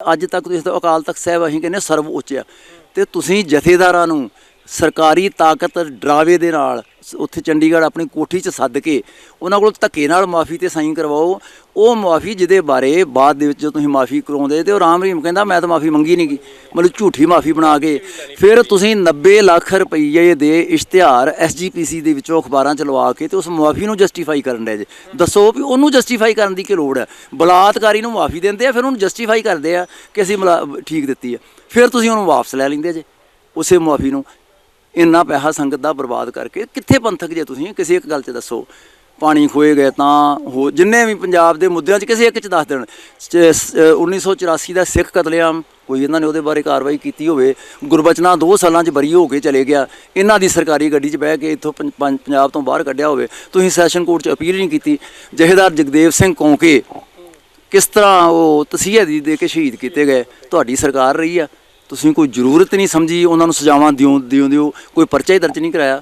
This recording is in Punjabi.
ਅੱਜ ਤੱਕ ਤੁਸੀਂ ਤਾਂ ਅਕਾਲ ਤਖਤ ਸਾਹਿਬ ਅਸੀਂ ਕਹਿੰਦੇ ਸਰਵ ਉੱਚ ਆ। ਤੇ ਤੁਸੀਂ ਜਥੇਦਾਰਾਂ ਨੂੰ ਸਰਕਾਰੀ ਤਾਕਤ ਡਰਾਵੇ ਦੇ ਨਾਲ ਉੱਥੇ ਚੰਡੀਗੜ੍ਹ ਆਪਣੀ ਕੋਠੀ 'ਚ ਸੱਦ ਕੇ ਉਹਨਾਂ ਕੋਲ ਧੱਕੇ ਨਾਲ ਮਾਫੀ ਤੇ ਸਾਈਨ ਕਰਵਾਓ, ਉਹ ਮਾਫੀ ਜਿਹਦੇ ਬਾਰੇ ਬਾਅਦ ਦੇ ਵਿੱਚ ਜਦੋਂ ਤੁਸੀਂ ਮਾਫੀ ਕਰਾਉਂਦੇ ਤੇ ਉਹ ਰਾਮ ਰਹੀਮ ਕਹਿੰਦਾ, ਮੈਂ ਤਾਂ ਮਾਫੀ ਮੰਗੀ ਨਹੀਂ ਗੀ ਮਤਲਬ ਝੂਠੀ ਮਾਫੀ ਬਣਾ ਕੇ। ਫਿਰ ਤੁਸੀਂ 90 ਲੱਖ ਰੁਪਏ ਦੇ ਇਸ਼ਤਿਹਾਰ ਐਸਜੀਪੀਸੀ ਦੇ ਵਿੱਚੋਂ ਅਖਬਾਰਾਂ ਚ ਲਵਾ ਕੇ ਤੇ ਉਸ ਮਾਫੀ ਨੂੰ ਜਸਟੀਫਾਈ ਕਰਨ ਦੇ ਜੇ। ਦੱਸੋ ਵੀ ਉਹਨੂੰ ਜਸਟੀਫਾਈ ਕਰਨ ਦੀ ਕੀ ਲੋੜ ਹੈ? ਬਲਾਤਕਾਰੀ ਨੂੰ ਮਾਫੀ ਦਿੰਦੇ ਆ, ਫਿਰ ਉਹਨੂੰ ਜਸਟੀਫਾਈ ਕਰਦੇ ਆ ਕਿ ਅਸੀਂ ਮਲਾ- ਠੀਕ ਦਿੱਤੀ ਆ ਫਿਰ ਤੁਸੀਂ ਉਹਨੂੰ ਵਾਪਸ ਲੈ ਲੈਂਦੇ ਜੇ, ਉਸੇ ਮਾਫੀ ਨੂੰ। ਇੰਨਾ ਪੈਸਾ ਸੰਗਤ ਦਾ ਬਰਬਾਦ ਕਰਕੇ ਕਿੱਥੇ ਪੰਥਕ ਜੇ ਤੁਸੀਂ? ਕਿਸੇ ਇੱਕ ਗੱਲ 'ਚ ਦੱਸੋ। ਪਾਣੀ ਖੋਏ ਗਏ ਤਾਂ ਹੋ ਜਿੰਨੇ ਵੀ ਪੰਜਾਬ ਦੇ ਮੁੱਦਿਆਂ 'ਚ ਕਿਸੇ ਇੱਕ 'ਚ ਦੱਸ ਦੇਣ। ਚ- ਸ- ਅ, 1984 ਦਾ ਸਿੱਖ ਕਤਲੇਆਮ ਕੋਈ ਇਹਨਾਂ ਨੇ ਉਹਦੇ ਬਾਰੇ ਕਾਰਵਾਈ ਕੀਤੀ ਹੋਵੇ ਗੁਰਬਚਨਾ 2 ਸਾਲਾਂ 'ਚ ਬਰੀ ਹੋ ਕੇ ਚਲੇ ਗਿਆ। ਇਹਨਾਂ ਦੀ ਸਰਕਾਰੀ ਗੱਡੀ 'ਚ ਬਹਿ ਕੇ ਇੱਥੋਂ ਪੰ- ਪੰਜਾਬ ਤੋਂ ਬਾਹਰ ਕੱਢਿਆ ਹੋਵੇ। ਤੁਸੀਂ ਸੈਸ਼ਨ ਕੋਰਟ 'ਚ ਅਪੀਲ ਨਹੀਂ ਕੀਤੀ। ਜਹੇਦਾਰ ਜਗਦੇਵ ਸਿੰਘ ਕੌਂਕੇ ਕਿਸ ਤਰ੍ਹਾਂ ਉਹ ਤਸੀਹੇ ਦੇ ਕੇ ਸ਼ਹੀਦ ਕੀਤੇ ਗਏ? ਤੁਹਾਡੀ ਸਰਕਾਰ ਰਹੀ ਆ। ਤੁਸੀਂ ਕੋਈ ਜ਼ਰੂਰਤ ਨਹੀਂ ਸਮਝੀ ਉਹਨਾਂ ਨੂੰ ਸਜ਼ਾਵਾਂ ਦਿਓ ਦਿਓ ਦਿਓ ਕੋਈ ਪਰਚਾ ਹੀ ਦਰਜ ਨਹੀਂ ਕਰਾਇਆ।